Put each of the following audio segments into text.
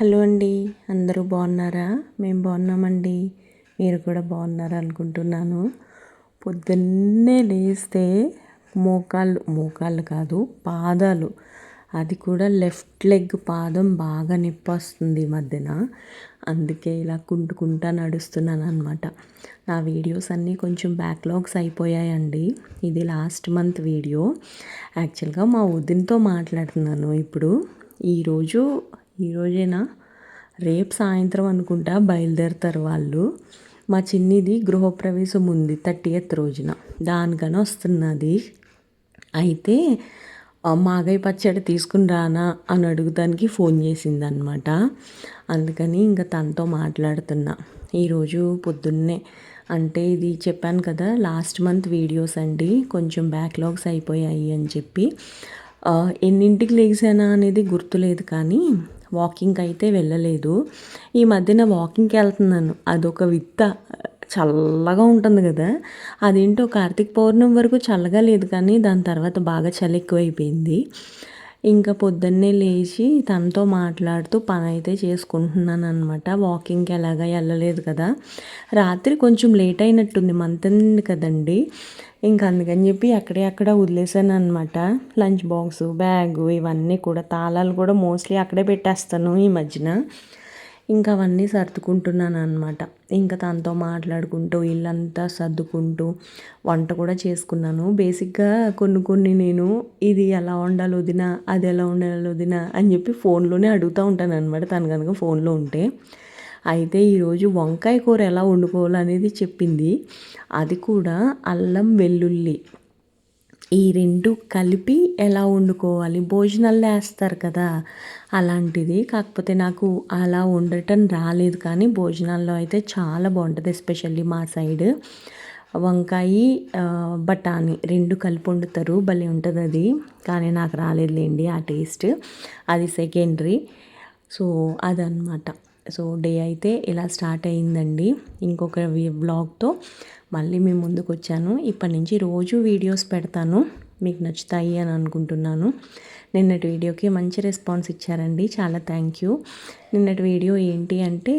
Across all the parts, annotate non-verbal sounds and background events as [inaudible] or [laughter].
Hello అండి అందరూ బాగున్నారా? మేము బాగున్నామండి. మీరు కూడా బాగున్నారా అనుకుంటున్నాను. పొద్దున్నే లేస్తే మోకాళ్ళు మోకాళ్ళు కాదు పాదాలు. అది కూడా లెఫ్ట్ లెగ్ పాదం బాగా నొప్పి వస్తుంది ఈ మధ్యన. అందుకే ఇలా కుంటుకుంటా నడుస్తున్నాను అనమాట నా వీడియోస్ అన్నీ కొంచెం బ్యాక్లాగ్స్ అయిపోయాయండి. ఇది లాస్ట్ మంత్ వీడియో. యాక్చువల్గా మా వదినతో మాట్లాడుతున్నాను. ఇప్పుడు ఈరోజు ఈరోజేనా రేపు సాయంత్రం అనుకుంటా బయలుదేరుతారు వాళ్ళు. మా చిన్నిది గృహప్రవేశం ఉంది థర్టీ ఎత్ రోజున. దానికని వస్తున్నది. అయితే మాగై పచ్చడి తీసుకుని రానా అని అడుగుదానికి ఫోన్ చేసింది అనమాట అందుకని ఇంకా తనతో మాట్లాడుతున్నా. ఈరోజు పొద్దున్నే అంటే ఇది చెప్పాను కదా లాస్ట్ మంత్ వీడియోస్ అండి కొంచెం బ్యాక్లాగ్స్ అయిపోయాయి అని చెప్పి. ఎన్నింటికి లేచానా అనేది గుర్తులేదు కానీ వాకింగ్కి అయితే వెళ్ళలేదు. ఈ మధ్యన వాకింగ్కి వెళ్తున్నాను. అదొక విత్త చల్లగా ఉంటుంది కదా. అదేంటో కార్తీక పౌర్ణమి వరకు చల్లగా లేదు కానీ దాని తర్వాత బాగా చలి ఎక్కువైపోయింది. ఇంకా పొద్దున్నే లేచి తనతో మాట్లాడుతూ పని అయితే చేసుకుంటున్నాను అనమాట వాకింగ్కి ఎలాగా వెళ్ళలేదు కదా. రాత్రి కొంచెం లేట్ అయినట్టుంది మంత్ కదండి. ఇంకా అందుకని చెప్పి అక్కడే అక్కడ వదిలేసాను అనమాట లంచ్ బాక్స్ బ్యాగు ఇవన్నీ కూడా తాళాలు కూడా మోస్ట్లీ అక్కడే పెట్టేస్తాను ఈ మధ్యన. ఇంకా అవన్నీ సర్దుకుంటున్నాను అనమాట ఇంకా తనతో మాట్లాడుకుంటూ ఇల్లంతా సర్దుకుంటూ వంట కూడా చేసుకున్నాను. బేసిక్గా కొన్ని కొన్ని నేను ఇది ఎలా ఉండాలి వదినా అది ఎలా ఉండాలి వదినా అని చెప్పి ఫోన్లోనే అడుగుతూ ఉంటాను అనమాట తను కనుక ఫోన్లో ఉంటే. అయితే ఈరోజు వంకాయ కూర ఎలా వండుకోవాలనేది చెప్పింది. అది కూడా అల్లం వెల్లుల్లి. ఈ రెండు కలిపి ఎలా వండుకోవాలి? భోజనాల్లో వేస్తారు కదా అలాంటిది. కాకపోతే నాకు అలా వండటం రాలేదు కానీ భోజనాల్లో అయితే చాలా బాగుంటుంది ఎస్పెషల్లీ మా సైడ్. వంకాయ బఠానీ రెండు కలిపి వండుతారు భలే ఉంటుంది అది. కానీ నాకు రాలేదులేండి ఆ టేస్ట్. అది సెకండరీ. సో అదనమాట సో డే అయితే ఇలా స్టార్ట్ అయిందండి. ఇంకొక వ్లాగ్తో మళ్ళీ మేము ముందుకు వచ్చాను ఇప్పటి నుంచి రోజు వీడియోస్ పెడతాను. మీకు నచ్చుతాయి అని అనుకుంటున్నాను. నిన్నటి వీడియోకి మంచి రెస్పాన్స్ ఇచ్చారండి. చాలా థ్యాంక్ యూ. నిన్నటి వీడియో ఏంటి అంటే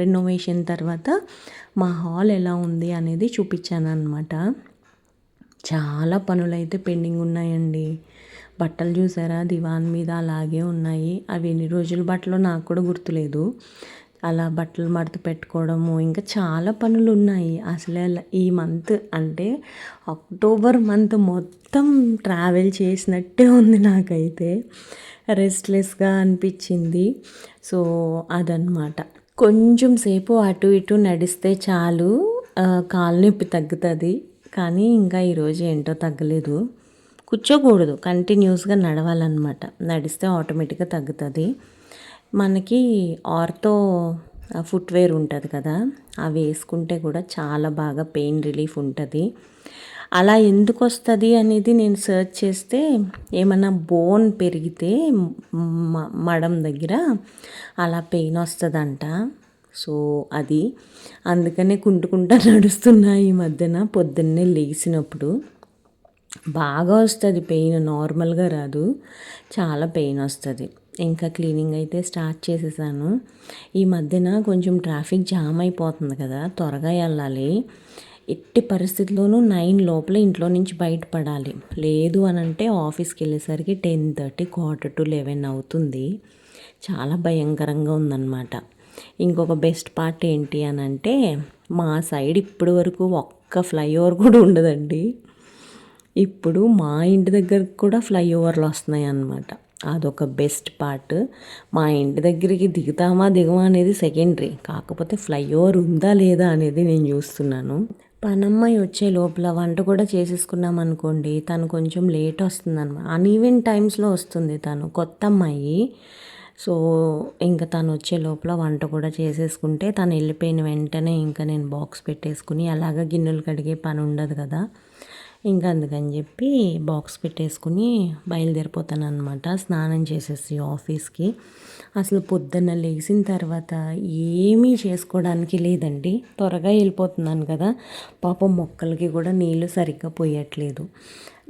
రెనోవేషన్ తర్వాత మా హాల్ ఎలా ఉంది అనేది చూపించాను అనమాట చాలా పనులు అయితే పెండింగ్ ఉన్నాయండి. బట్టలు చూసారా? దివాన్ మీద అలాగే ఉన్నాయి. అవి ఎన్ని రోజుల బట్టలు నాకు కూడా గుర్తులేదు. అలా బట్టలు మడత పెట్టుకోవడము. ఇంకా చాలా పనులు ఉన్నాయి అసలే ఈ మంత్ అంటే అక్టోబర్ మంత్ మొత్తం ట్రావెల్ చేసినట్టే ఉంది నాకైతే. రెస్ట్లెస్గా అనిపించింది. సో అదనమాట కొంచెం సేపు అటు ఇటు నడిస్తే చాలు. కాలు నొప్పి తగ్గుతుంది. కానీ ఇంకా ఈరోజు ఏంటో తగ్గలేదు. కూర్చోకూడదు. కంటిన్యూస్గా నడవాలన్నమాట. నడిస్తే ఆటోమేటిక్గా తగ్గుతుంది. మనకి ఆర్తో ఫుట్వేర్ ఉంటుంది కదా అవి వేసుకుంటే కూడా చాలా బాగా పెయిన్ రిలీఫ్ ఉంటుంది. అలా ఎందుకు వస్తుంది అనేది నేను సెర్చ్ చేస్తే ఏమన్నా బోన్ పెరిగితే మడం దగ్గర అలా పెయిన్ వస్తుందంట. సో అది అందుకనే కుంటుకుంటా [laughs] నడుస్తున్నా ఈ మధ్యన పొద్దున్నే లేచినప్పుడు బాగా వస్తుంది పెయిన్ నార్మల్గా రాదు చాలా పెయిన్ వస్తుంది. ఇంకా క్లీనింగ్ అయితే స్టార్ట్ చేసేసాను. ఈ మధ్యన కొంచెం ట్రాఫిక్ జామ్ అయిపోతుంది కదా త్వరగా వెళ్ళాలి. ఎట్టి పరిస్థితుల్లోనూ నైన్ లోపల ఇంట్లో నుంచి బయటపడాలి. లేదు అని అంటే ఆఫీస్కి వెళ్ళేసరికి ten thirty quarter to eleven అవుతుంది. చాలా భయంకరంగా ఉందన్నమాట. ఇంకొక బెస్ట్ పార్ట్ ఏంటి అని అంటే మా సైడ్ ఇప్పటి వరకు ఒక్క ఫ్లైఓవర్ కూడా ఉండదండి. ఇప్పుడు మా ఇంటి దగ్గర కూడా ఫ్లైఓవర్లు వస్తున్నాయి అన్నమాట అదొక బెస్ట్ పార్ట్. మా ఇంటి దగ్గరికి దిగుతామా దిగమా అనేది సెకండరీ. కాకపోతే ఫ్లైఓవర్ ఉందా లేదా అనేది నేను చూస్తున్నాను. పనమ్మాయి వచ్చే లోపల వంట కూడా చేసేసుకున్నాం అనుకోండి తను కొంచెం లేట్ వస్తుంది అనమాట అన్ఈవెన్ టైమ్స్లో వస్తుంది తను కొత్త అమ్మాయి. సో ఇంకా తను వచ్చే లోపల వంట కూడా చేసేసుకుంటే తను వెళ్ళిపోయిన వెంటనే ఇంకా నేను బాక్స్ పెట్టేసుకుని అలాగ గిన్నెలు కడిగే పని ఉండదు కదా. ఇంకా అందుకని చెప్పి బాక్స్ పెట్టేసుకుని బయలుదేరిపోతాను అనమాట స్నానం చేసేసి ఆఫీస్కి. అసలు పొద్దున్న లేచిన తర్వాత ఏమీ చేసుకోవడానికి లేదండి. త్వరగా వెళ్ళిపోతున్నాను కదా. పాపం మొక్కలకి కూడా నీళ్ళు సరిగ్గా పోయట్లేదు.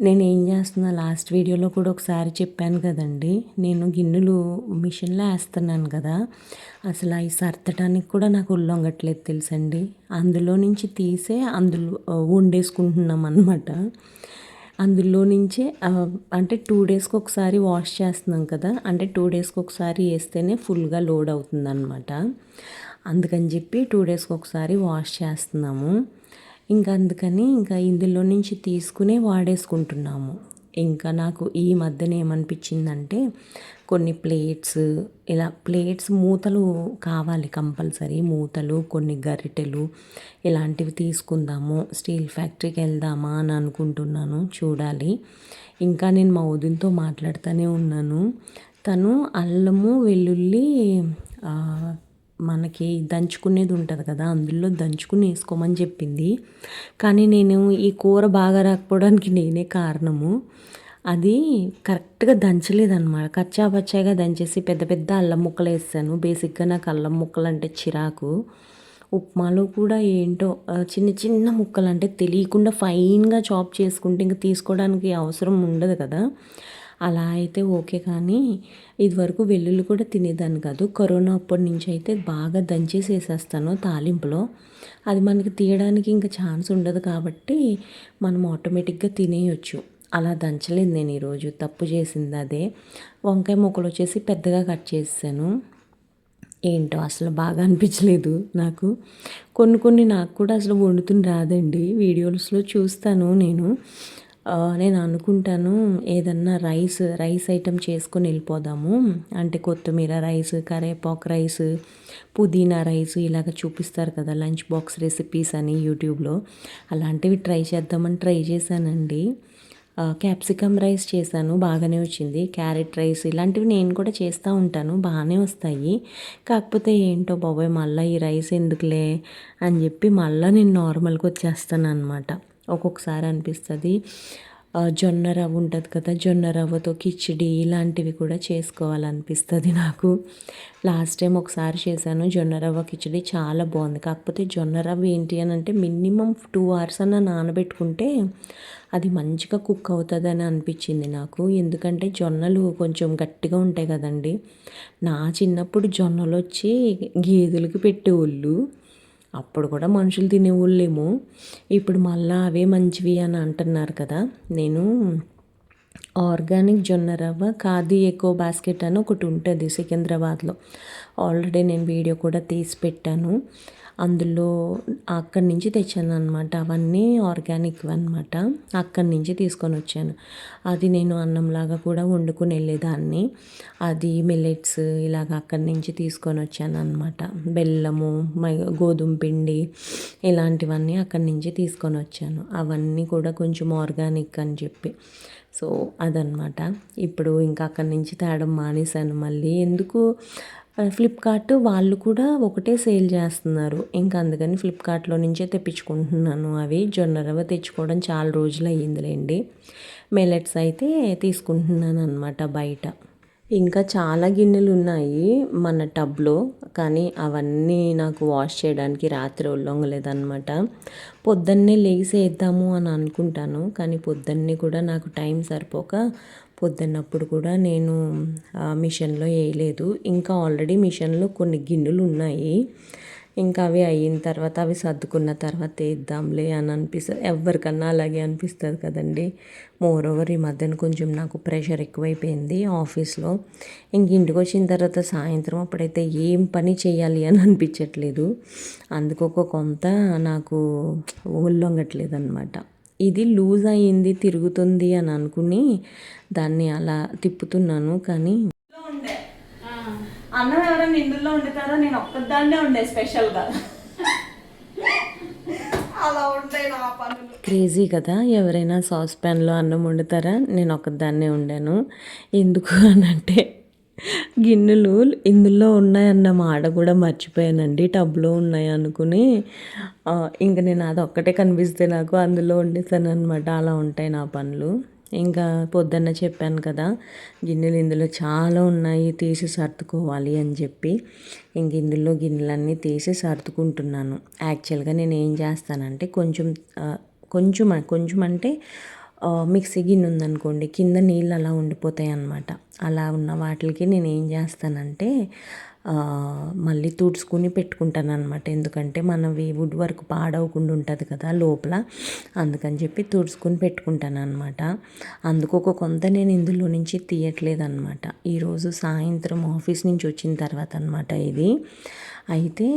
నేను ఏం చేస్తున్నా లాస్ట్ వీడియోలో కూడా ఒకసారి చెప్పాను కదండి. నేను గిన్నెలు మిషన్లో వేస్తున్నాను కదా. అసలు అవి సర్తటానికి కూడా నాకు ఉల్లొంగట్లేదు తెలుసండి. అందులో నుంచి తీసే అందులో వండేసుకుంటున్నాం అనమాట అందులో నుంచే అంటే టూ డేస్కి ఒకసారి వాష్ చేస్తున్నాం కదా. అంటే టూ డేస్కి ఒకసారి వేస్తేనే ఫుల్గా లోడ్ అవుతుందన్నమాట. అందుకని చెప్పి టూ డేస్కి ఒకసారి వాష్ చేస్తున్నాము. ఇంకా అందుకని ఇంకా ఇందులో నుంచి తీసుకునే వాడేసుకుంటున్నాము. ఇంకా నాకు ఈ మధ్యన ఏమనిపించిందంటే కొన్ని ప్లేట్స్ ఇలా ప్లేట్స్ మూతలు కావాలి కంపల్సరీ. మూతలు కొన్ని గరిటెలు ఇలాంటివి తీసుకుందాము. స్టీల్ ఫ్యాక్టరీకి వెళ్దామా అని అనుకుంటున్నాను. చూడాలి. ఇంకా నేను మా వదినతో మాట్లాడుతూనే ఉన్నాను. తను అల్లము వెల్లుల్లి మనకి దంచుకునేది ఉంటుంది కదా అందులో దంచుకుని వేసుకోమని చెప్పింది. కానీ నేను ఈ కూర బాగా రాకపోవడానికి నేనే కారణము. అది కరెక్ట్గా దంచలేదన్నమాట. కచ్చా పచ్చాగా దంచేసి పెద్ద పెద్ద అల్లం ముక్కలు వేసాను. బేసిక్గా నాకు అల్లం ముక్కలు అంటే చిరాకు. ఉప్మాలో కూడా ఏంటో చిన్న చిన్న ముక్కలు అంటే తెలియకుండా ఫైన్గా చాప్ చేసుకుంటే ఇంకా తీసుకోవడానికి అవసరం ఉండదు కదా. అలా అయితే ఓకే కానీ ఇదివరకు వెల్లుల్లి కూడా తినేదాన్ని కాదు. కరోనా అప్పటి నుంచి అయితే బాగా దంచేసి వేసేస్తాను తాలింపులో. అది మనకి తీయడానికి ఇంకా ఛాన్స్ ఉండదు కాబట్టి మనం ఆటోమేటిక్గా తినేయొచ్చు. అలా దంచలేదు నేను ఈరోజు. తప్పు చేసింది అదే. వంకాయ ముక్కలు వచ్చేసి పెద్దగా కట్ చేసాను ఏంటో అసలు బాగా అనిపించలేదు నాకు. కొన్ని కొన్ని నాకు కూడా అసలు వండుతుని రాదండి. వీడియోస్లో చూస్తాను నేను. నేను అనుకుంటాను ఏదన్నా రైస్ రైస్ ఐటెం చేసుకొని వెళ్ళిపోదాము. అంటే కొత్తిమీర రైస్ కరేపాకు రైస్ పుదీనా రైస్ ఇలాగ చూపిస్తారు కదా లంచ్ బాక్స్ రెసిపీస్ అని యూట్యూబ్లో. అలాంటివి ట్రై చేద్దామని ట్రై చేశానండి. క్యాప్సికమ్ రైస్ చేశాను బాగానే వచ్చింది. క్యారెట్ రైస్ ఇలాంటివి నేను కూడా చేస్తూ ఉంటాను బాగానే వస్తాయి. కాకపోతే ఏంటో బాబాయ్ మళ్ళీ ఈ రైస్ ఎందుకులే అని చెప్పి మళ్ళీ నేను నార్మల్గా వచ్చేస్తాను అనమాట ఒక్కొక్కసారి అనిపిస్తుంది. జొన్న రవ్వ ఉంటుంది కదా జొన్న రవ్వతో కిచిడి ఇలాంటివి కూడా చేసుకోవాలనిపిస్తుంది నాకు. లాస్ట్ టైం ఒకసారి చేశాను జొన్న రవ్వ కిచిడి చాలా బాగుంది. కాకపోతే జొన్న రవ్వ ఏంటి అని అంటే మినిమం టూ అవర్స్ అన్న నానబెట్టుకుంటే అది మంచిగా కుక్ అవుతుందని అనిపించింది నాకు. ఎందుకంటే జొన్నలు కొంచెం గట్టిగా ఉంటాయి కదండి. నా చిన్నప్పుడు జొన్నలు వచ్చి గేదెలకు పెట్టేవాళ్ళు. అప్పుడు కూడా మనుషులు తినేవాళ్ళేమో. ఇప్పుడు మళ్ళీ అవే మంచివి అని అంటున్నారు కదా. నేను ఆర్గానిక్ జొన్న రవ్వ ఖాదీ ఎకో బాస్కెట్ అని ఒకటి ఉంటుంది సికింద్రాబాద్లో. ఆల్రెడీ నేను వీడియో కూడా తీసి పెట్టాను. అందులో అక్కడి నుంచి తెచ్చాను అనమాట అవన్నీ ఆర్గానిక్ అనమాట అక్కడి నుంచి తీసుకొని వచ్చాను. అది నేను అన్నంలాగా కూడా వండుకుని వెళ్ళేదాన్ని. అది మిల్లెట్స్ ఇలాగ అక్కడి నుంచి తీసుకొని వచ్చాను అనమాట బెల్లము గోధుమ పిండి ఇలాంటివన్నీ అక్కడి నుంచి తీసుకొని వచ్చాను. అవన్నీ కూడా కొంచెం ఆర్గానిక్ అని చెప్పి. సో అదనమాట ఇప్పుడు ఇంకా అక్కడి నుంచి తేడం మానేశాను. మళ్ళీ ఎందుకు ఫ్లిప్కార్ట్ వాళ్ళు కూడా ఒకటే సేల్ చేస్తున్నారు. ఇంకా అందుకని ఫ్లిప్కార్ట్లో నుంచే తెప్పించుకుంటున్నాను అవి. జొన్న రవ్వ తెచ్చుకోవడం చాలా రోజులు అయ్యిందిలేండి. మెలెట్స్ అయితే తీసుకుంటున్నాను అనమాట బయట. ఇంకా చాలా గిన్నెలు ఉన్నాయి మన టబ్లో కానీ అవన్నీ నాకు వాష్ చేయడానికి రాత్రి ఒళ్ళొంగలేదన్నమాట. పొద్దున్నే లేసేద్దాము అని అనుకుంటాను కానీ పొద్దున్నే కూడా నాకు టైం సరిపోక పొద్దున్నప్పుడు కూడా నేను మిషన్లో వేయలేదు. ఇంకా ఆల్రెడీ మిషన్లో కొన్ని గిన్నెలు ఉన్నాయి. ఇంకా అవి అయిన తర్వాత అవి సర్దుకున్న తర్వాత వేద్దాంలే అని అనిపిస్తుంది. ఎవరికన్నా అలాగే అనిపిస్తుంది కదండి. మోర్ ఓవర్ ఈ మధ్యన కొంచెం నాకు ప్రెషర్ ఎక్కువైపోయింది ఆఫీస్లో. ఇంక ఇంటికి వచ్చిన తర్వాత సాయంత్రం అప్పుడైతే ఏం పని చేయాలి అని అనిపించట్లేదు. అందుకొక కొంత నాకు ఒళ్ళొంగట్లేదు అనమాట ఇది లూజ్ అయ్యింది తిరుగుతుంది అని అనుకుని దాన్ని అలా తిప్పుతున్నాను కానీ అన్నం ఎవరైనా ఇందులో వండుతారో? నేను ఒక్కదాన్నే ఉండే స్పెషల్గా. అలా ఉంటాయి నా పనులు. క్రేజీ కదా ఎవరైనా సాస్ ప్యాన్లో అన్నం వండుతారా? నేను ఒక్కదాన్నే ఉండాను. ఎందుకు అని అంటే గిన్నెలు ఇందులో ఉన్నాయన్న మాట కూడా మర్చిపోయానండి. టబ్లో ఉన్నాయి అనుకుని ఇంకా నేను అది ఒక్కటే కనిపిస్తే నాకు అందులో వండేసాను అనమాట అలా ఉంటాయి నా పనులు. ఇంకా పొద్దున్న చెప్పాను కదా గిన్నెలు ఇందులో చాలా ఉన్నాయి తీసి సర్దుకోవాలి అని చెప్పి. ఇంక ఇందులో గిన్నెలన్నీ తీసి సర్దుకుంటున్నాను. యాక్చువల్గా నేను ఏం చేస్తానంటే కొంచెం కొంచెం కొంచెం అంటే మిక్సీ గిన్నె ఉందనుకోండి కింద నీళ్ళు అలా ఉండిపోతాయి అన్నమాట. అలా ఉన్న వాటికి నేను ఏం చేస్తానంటే మళ్ళీ తుడుచుకుని పెట్టుకుంటాను అనమాట ఎందుకంటే మనవి వుడ్ వర్క్ పాడవకుండా ఉంటుంది కదా లోపల. అందుకని చెప్పి తుడుచుకుని పెట్టుకుంటాను అనమాట అందుకు ఒక కొంత నేను ఇందులో నుంచి తీయట్లేదు అనమాట ఈరోజు సాయంత్రం ఆఫీస్ నుంచి వచ్చిన తర్వాత అనమాట ఇది. అయితే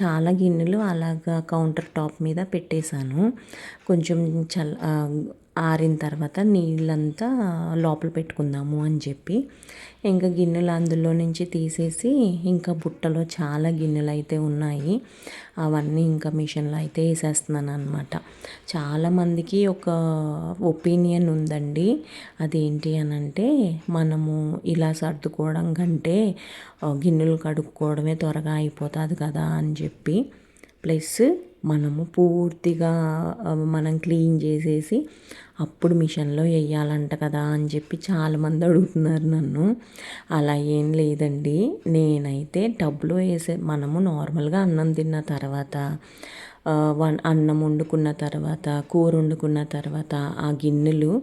చాలా గిన్నెలు అలాగా కౌంటర్ టాప్ మీద పెట్టేశాను. కొంచెం చల్ ఆరిన తర్వాత నీళ్ళంతా లోపల పెట్టుకుందాము అని చెప్పి ఇంకా గిన్నెలు అందులో నుంచి తీసేసి ఇంకా బుట్టలో చాలా గిన్నెలు అయితే ఉన్నాయి. అవన్నీ ఇంకా మిషన్లో అయితే వేసేస్తున్నాను అనమాట చాలామందికి ఒక ఒపీనియన్ ఉందండి. అదేంటి అని అంటే మనము ఇలా సర్దుకోవడం కంటే గిన్నెలు కడుక్కోవడమే త్వరగా అయిపోతుంది కదా అని చెప్పి ప్లస్ మనము పూర్తిగా మనం క్లీన్ చేసేసి అప్పుడు మిషన్లో వేయాలంట కదా అని చెప్పి చాలామంది అడుగుతున్నారు నన్ను. అలా ఏం లేదండి. నేనైతే టబ్లో వేసే మనము నార్మల్గా అన్నం తిన్న తర్వాత అన్నం వండుకున్న తర్వాత కూర వండుకున్న తర్వాత ఆ గిన్నెలు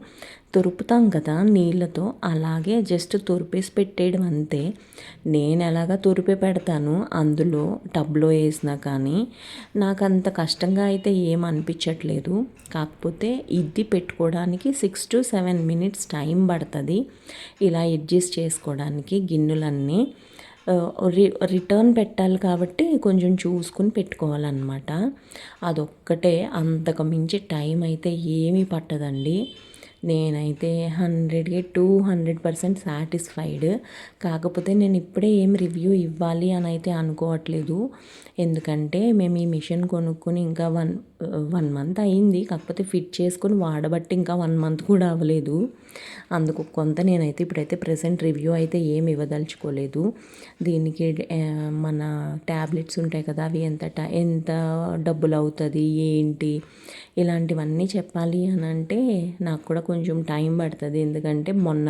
తురుపుతాం కదా నీళ్ళతో. అలాగే జస్ట్ తురిపేసి పెట్టేయడం అంతే. నేను ఎలాగా తురిపే పెడతాను? అందులో టబ్లో వేసినా కానీ. నాకు అంత కష్టంగా అయితే ఏం అనిపించట్లేదు. కాకపోతే ఇది పెట్టుకోవడానికి six to seven minutes time పడుతుంది. ఇలా అడ్జస్ట్ చేసుకోవడానికి గిన్నెలన్నీ. రి రిటర్న్ పెట్టాలి కాబట్టి కొంచెం చూసుకుని పెట్టుకోవాలన్నమాట. అదొక్కటే అంతకు మించి టైం అయితే ఏమీ పట్టదండి. నేనైతే హండ్రెడ్కి టూ హండ్రెడ్ పర్సెంట్ సాటిస్ఫైడ్ కాకపోతే నేను ఇప్పుడే ఏం రివ్యూ ఇవ్వాలి అని అయితే అనుకోవట్లేదు. ఎందుకంటే మేము ఈ మిషన్ కొనుక్కొని ఇంకా వన్ వన్ మంత్ అయింది. కాకపోతే ఫిట్ చేసుకొని వాడబట్టి ఇంకా వన్ మంత్ కూడా అవ్వలేదు. అందుకు కొంత నేనైతే ఇప్పుడైతే ప్రెసెంట్ రివ్యూ అయితే ఏమి ఇవ్వదలుచుకోలేదు. దీనికి మన ట్యాబ్లెట్స్ ఉంటాయి కదా అవి ఎంత ఎంత డబ్బులు అవుతుంది ఏంటి ఇలాంటివన్నీ చెప్పాలి అని అంటే నాకు కూడా కొంచెం టైం పడుతుంది. ఎందుకంటే మొన్న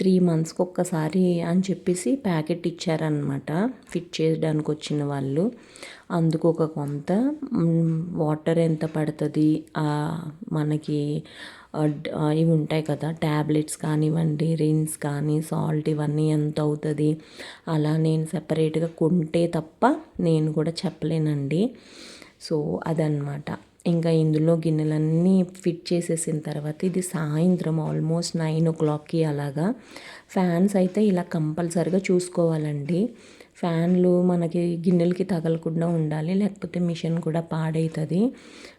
త్రీ మంత్స్కి ఒక్కసారి అని చెప్పేసి ప్యాకెట్ ఇచ్చారనమాట ఫిట్ చేయడానికి వచ్చిన వాళ్ళు. అందుకు ఒక కొంత వాటర్ ఎంత పడుతుంది? మనకి ఇవి ఉంటాయి కదా ట్యాబ్లెట్స్ కానివ్వండి రిన్స్ కానీ సాల్ట్ ఇవన్నీ ఎంత అవుతుంది? అలా నేను సపరేట్గా కొంటే తప్ప నేను కూడా చెప్పలేనండి. సో అదనమాట ఇంకా ఇందులో గిన్నెలన్నీ ఫిట్ చేసేసిన తర్వాత ఇది సాయంత్రం ఆల్మోస్ట్ నైన్ ఓ క్లాక్కి అలాగా. ఫ్యాన్స్ అయితే ఇలా కంపల్సరిగా చూసుకోవాలండి. ఫ్యాన్లు మనకి గిన్నెలకి తగలకుండా ఉండాలి లేకపోతే మిషన్ కూడా పాడవుతుంది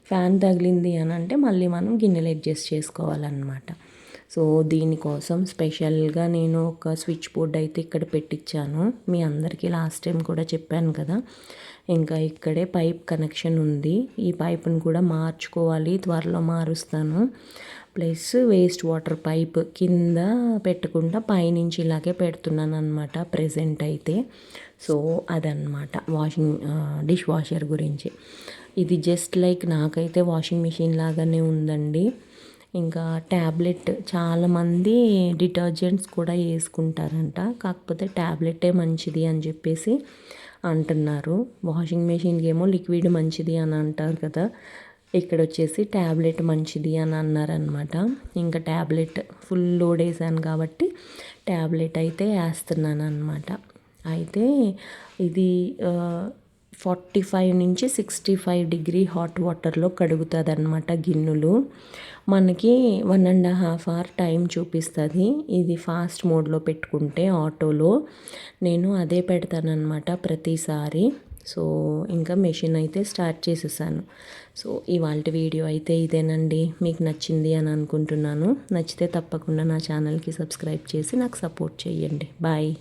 ఫ్యాన్ తగిలింది అని అంటే మళ్ళీ మనం గిన్నెలు అడ్జస్ట్ చేసుకోవాలన్నమాట. సో దీనికోసం స్పెషల్గా నేను ఒక స్విచ్ బోర్డ్ అయితే ఇక్కడ పెట్టించాను మీ అందరికీ లాస్ట్ టైం కూడా చెప్పాను కదా. ఇంకా ఇక్కడే పైప్ కనెక్షన్ ఉంది. ఈ పైప్ను కూడా మార్చుకోవాలి. త్వరలో మారుస్తాను. ప్లస్ వేస్ట్ వాటర్ పైప్ కింద పెట్టకుండా పైనుంచి ఇలాగే పెడుతున్నాను అనమాట ప్రజెంట్ అయితే. సో అదనమాట వాషింగ్ డిష్ వాషర్ గురించి. ఇది జస్ట్ లైక్ నాకైతే వాషింగ్ మిషన్ లాగానే ఉందండి. ఇంకా ట్యాబ్లెట్ చాలామంది డిటర్జెంట్స్ కూడా వేసుకుంటారంట. కాకపోతే ట్యాబ్లెటే మంచిది అని చెప్పేసి అంటున్నారు. వాషింగ్ మెషిన్కి ఏమో లిక్విడ్ మంచిది అని అంటారు కదా. ఇక్కడ వచ్చేసి ట్యాబ్లెట్ మంచిది అని అన్నారనమాట ఇంకా ట్యాబ్లెట్ ఫుల్ లోడ్ వేసాను కాబట్టి ట్యాబ్లెట్ అయితే వేస్తున్నాను అనమాట అయితే ఇది ఫార్టీ ఫైవ్ నుంచి సిక్స్టీ ఫైవ్ డిగ్రీ హాట్ వాటర్లో కడుగుతుంది అనమాట గిన్నెలు. మనకి one and half hour time చూపిస్తుంది. ఇది ఫాస్ట్ మోడ్లో పెట్టుకుంటే ఆటోలో. నేను అదే పెడతానమాట ప్రతిసారి. సో ఇంకా మెషిన్ అయితే స్టార్ట్ చేసేసాను. సో ఇవాళ వీడియో అయితే ఇదేనండి. మీకు నచ్చింది అని అనుకుంటున్నాను. నచ్చితే తప్పకుండా నా ఛానల్కి సబ్స్క్రైబ్ చేసి నాకు సపోర్ట్ చేయండి. బాయ్.